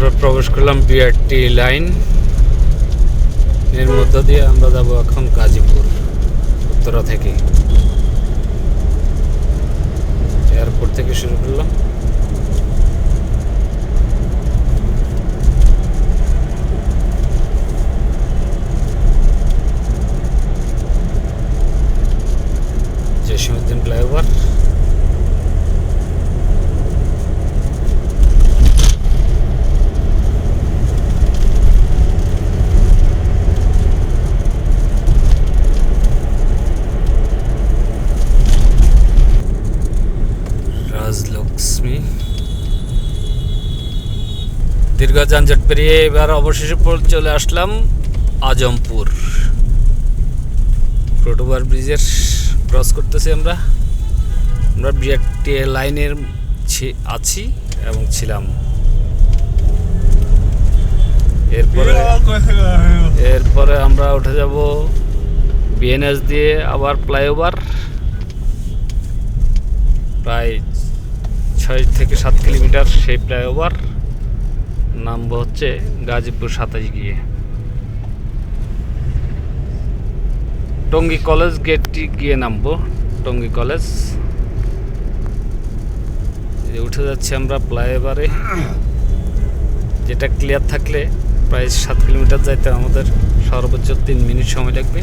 আমরা প্রবেশ করলাম বিআরটি লাইন এর মধ্য দিয়ে আমরা যাব এখন গাজীপুর উত্তরা থেকে এয়ারপোর্ট থেকে শুরু করলাম জসীমউদ্দিন ফ্লাইওভার দীর্ঘ যানজট পেরিয়ে এবার অবশেষে চলে আসলাম আজমপুর। ফ্লোটোভার ব্রিজের ক্রস করতেছি আমরা। আমরা বিআরটি লাইনের আছি এবং ছিলাম। এরপরে এরপরে আমরা উঠে যাব বিএনএস দিয়ে আবার ফ্লাইওভার প্রায় ছয় থেকে সাত কিলোমিটার সেই ফ্লাইওভার নামবো হচ্ছে গাজীপুর সাতাশ গিয়ে। টঙ্গী কলেজ গেটটি গিয়ে নামবো, টঙ্গী কলেজ। উঠে যাচ্ছি আমরা ফ্লাইওভারে যেটা ক্লিয়ার থাকলে প্রায় সাত কিলোমিটার যাইতে আমাদের। সর্বোচ্চ তিন মিনিট সময় লাগবে।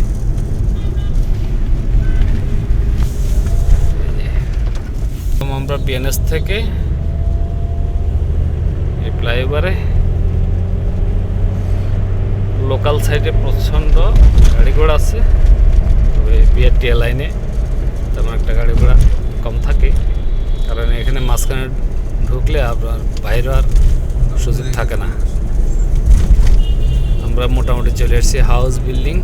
আমরা বিএনএস থেকে এই ফ্লাইওভারে লোকাল সাইডে প্রচণ্ড গাড়ি ঘোড়া আছে। তবে বিআরটি লাইনে তেমন একটা গাড়ি ঘোড়া কম থাকে। কারণ এখানে মাঝখানে ঢুকলে আপনার বাইরে আর সুযোগ থাকে না। আমরা মোটামুটি চলে এসেছি house building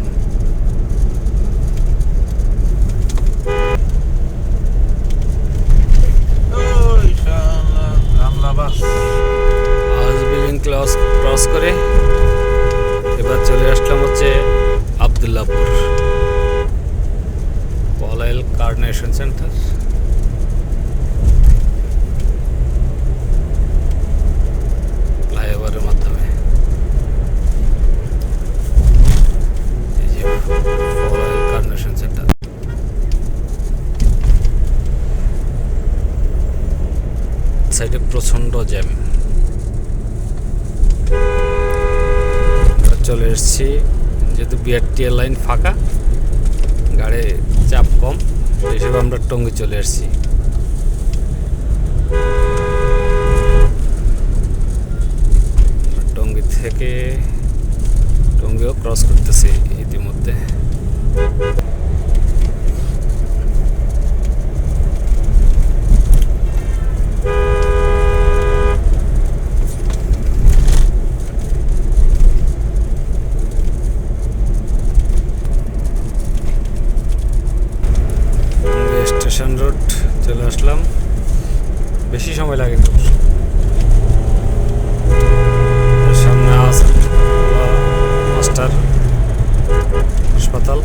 house building cross cross করে এবার চলে আসলাম হচ্ছে আবদুল্লাপুর পলাইল কার্ডিনেশন সেন্টার ফ্লাইওভারের মাধ্যমে। সাইডে প্রচণ্ড জ্যাম। চলে এসেছি যেহেতু বিআরটি লাইন ফাঁকা, গাড়ি চাপ কম এইসব আমরা টঙ্গি চলে আসছি। টঙ্গি থেকে টঙ্গিও ক্রস করতেছি ইতিমধ্যে টঙ্গী স্টেশন রোড চলে আসলাম। বেশি সময় লাগে না। সামনে মাস্টার হাসপাতাল।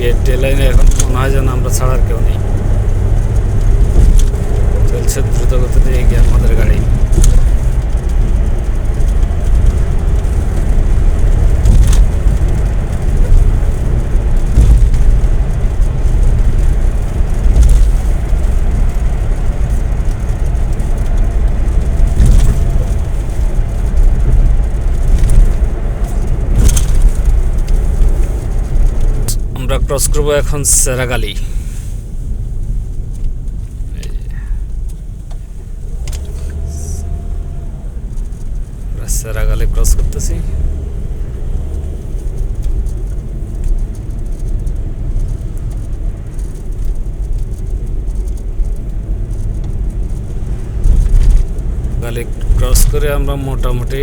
গেট লাইনে এখন মনে হয় যেন আমরা ছাড়ার কেউ নেই। চলছে দ্রুত গতিতে এগিয়ে আমাদের গাড়ি। আমরা ক্রস করব এখন সেরাগালি সেরাগালি ক্রস করতেছি। গালি ক্রস করে আমরা মোটামুটি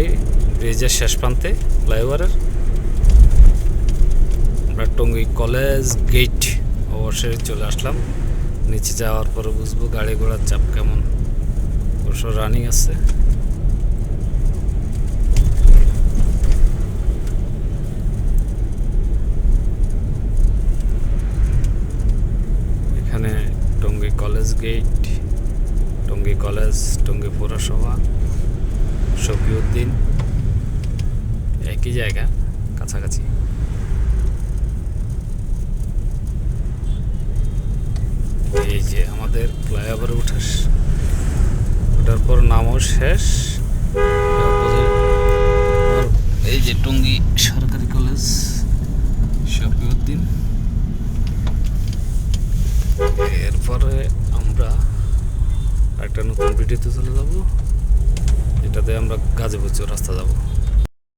ব্রিজের শেষ প্রান্তে, ফ্লাইওভারের। আমরা টঙ্গী কলেজ গেট অবশ্যই চলে আসলাম। নিচে যাওয়ার পরে বুঝব গাড়ি ঘোড়ার চাপ কেমন। অবশ্য রানিং আছে। গেট, টঙ্গী কলেজ, টঙ্গী পৌরসভা, শফিউদ্দিন। একই জায়গা, কাছাকাছি। এই যে আমাদের ফ্লাইওভারে উঠাস ওঠার পর নামও শেষ। এই যে টঙ্গী সরকারি কলেজ, শফিউদ্দিন। এরপরে আমরা একটা নতুন ভিডিওতে চলে যাব। এটাতে আমরা গাজীপুর রাস্তা যাব।